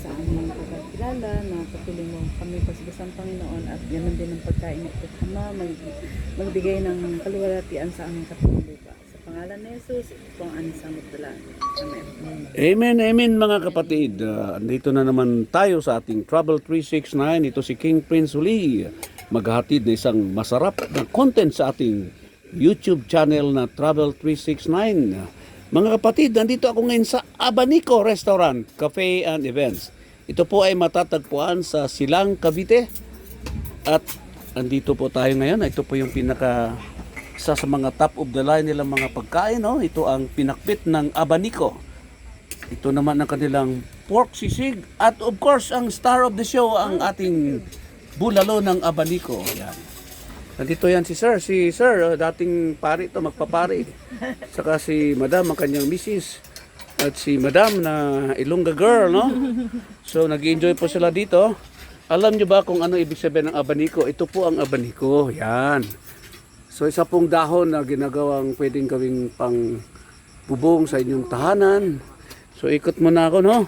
sa aming pagkakilala na patuloy mo kami pasibasang Panginoon at ganoon din ang pagkain at Ama mag, magbigay ng kaluwalhatian sa aming katulong lupa. Sa pangalan ni Jesus, ito ang aming dalangin. Amen. Amen, amen mga kapatid. Ah, andito na naman tayo sa ating Travel 369. Ito si King Prince Uli. Maghahatid na isang masarap na content sa ating YouTube channel na Travel 369. Mga kapatid, nandito ako ngayon sa Abanico Restaurant, Cafe and Events. Ito po ay matatagpuan sa Silang, Cavite. At andito po tayo ngayon. Ito po yung pinaka isa sa mga top of the line nilang mga pagkain. No? Ito ang pinakbit ng Abanico. Ito naman ang kanilang pork sisig. At of course, ang star of the show, ang ating bulalo ng Abanico. Yan. Nandito yan si Sir. Si Sir, oh, dating pari to magpapari. Saka si Madam, ang kanyang misis. At si Madam na Ilongga girl, no? So, nag-enjoy po sila dito. Alam nyo ba kung ano ibig sabihin ng abaniko? Ito po ang abaniko. Yan. So, isa pong dahon na ginagawang pwedeng gawing pang bubong sa inyong tahanan. So, ikot mo na ako, no?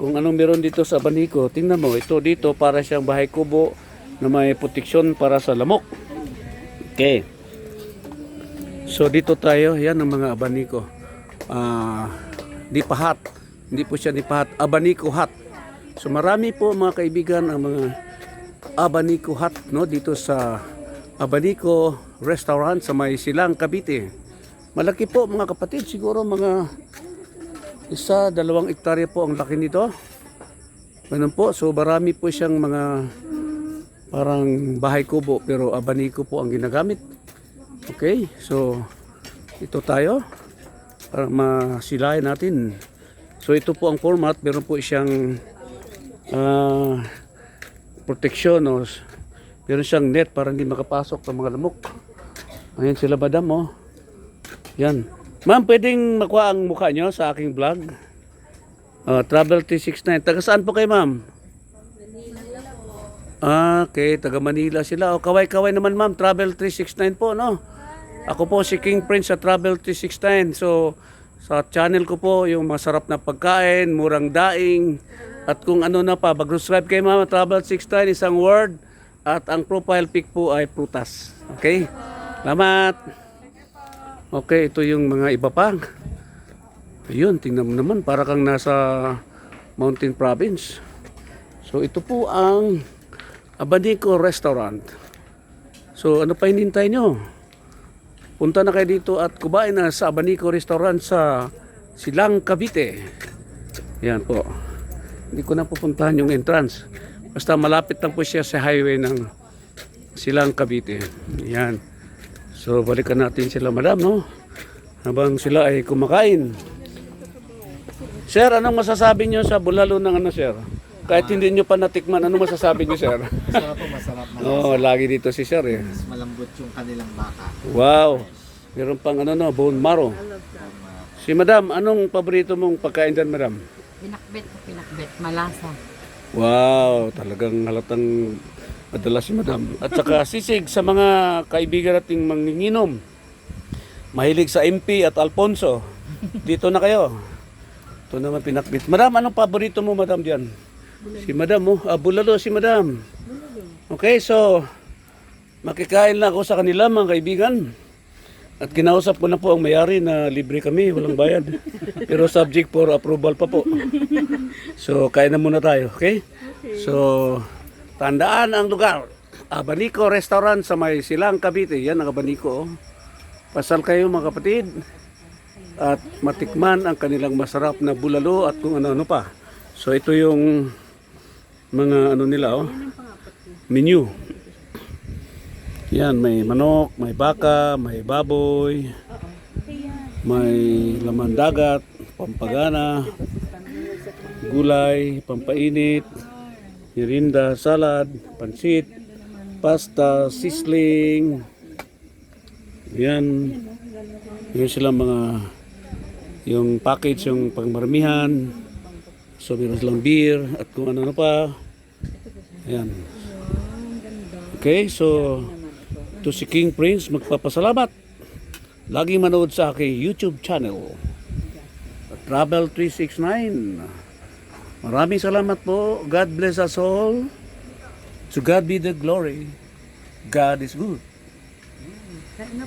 Kung anong meron dito sa abaniko, tingnan mo. Ito dito para siyang bahay kubo na may proteksyon para sa lamok. Okay. So dito tayo, yan ang mga abaniko. Ah, di pahat. Hindi po siya di pahat. Abaniko hat. So marami po mga kaibigan ang mga abaniko hat no dito sa Abanico Restaurant sa may Silang Cavite. Malaki po mga kapatid, siguro mga isa, dalawang ektarya po ang laki nito. Ganun po, so marami po siyang mga parang bahay kubo pero abaniko po ang ginagamit. Okay, so ito tayo para masilayan natin. So ito po ang format, meron po siyang ah, protection o meron siyang net para hindi makapasok ng mga lamok. Ayan sila madam oh. Yan. Ma'am, pwedeng makuha ang mukha nyo sa aking vlog? Uh, Travel 369. Taga saan po kayo ma'am? Ah, okay, taga Manila sila. O, kaway-kaway naman ma'am, Travel 369 po, no? Ako po si King Prince sa Travel 369. So, sa channel ko po, yung masarap na pagkain, murang daing, at kung ano na pa, mag-subscribe kayo ma'am, Travel 369, isang word, at ang profile pic po ay prutas. Okay? Salamat! Okay, ito yung mga iba pa. Ayun, tingnan mo naman, para kang nasa Mountain Province. So, ito po ang Abanico Restaurant. So, ano pa hinintay nyo? Punta na kayo dito at kumain na sa Abanico Restaurant sa Silang Cavite. Yan po. Hindi ko na pupuntahan yung entrance. Basta malapit lang po siya sa highway ng Silang Cavite. Yan. So, balikan natin sila, madam, no? Habang sila ay kumakain. Sir, anong masasabi nyo sa bulalo ng ano, sir? Kahit hindi nyo pa natikman, ano masasabi nyo, sir? Masarap po, masarap. Malas. Oo, oh, lagi dito si sir, eh. Mas malambot yung kanilang baka. Wow. Meron pang ano, no, bone marrow. Si madam, anong paborito mong pagkain dyan, madam? Pinakbet na pinakbet, malasa. Wow, talagang halatang madala si madam. At saka sisig sa mga kaibigan nating manginginom. Mahilig sa MP at Alfonso. Dito na kayo. Ito naman pinakbit. Madam, anong paborito mo, madam, diyan? Si madam, oh. Ah, bulalo si madam. Okay, so, makikain lang ako sa kanila, mga kaibigan. At kinausap ko na po ang mayari na libre kami, walang bayad. Pero subject for approval pa po. So, kain na muna tayo, okay? So, tandaan ang lugar. Abanico Restaurant sa may Silang Cavite. Yan ang Abanico. oh. Pasal kayo mga kapatid. At matikman ang kanilang masarap na bulalo at kung ano-ano pa. So, ito yung mga ano nila, oh. Menu. Yan, may manok, may baka, may baboy, may laman dagat, pampagana, gulay, pampainit, mirinda, salad, pansit, pasta, sisling. Yan. Yan sila mga yung package, yung pangmaramihan. So, meron silang beer at kung ano-ano pa. Ayan. Okay, so to si King Prince magpapasalamat. Lagi manood sa aking YouTube channel. Travel 369. Maraming salamat po. God bless us all. To God be the glory. God is good. Na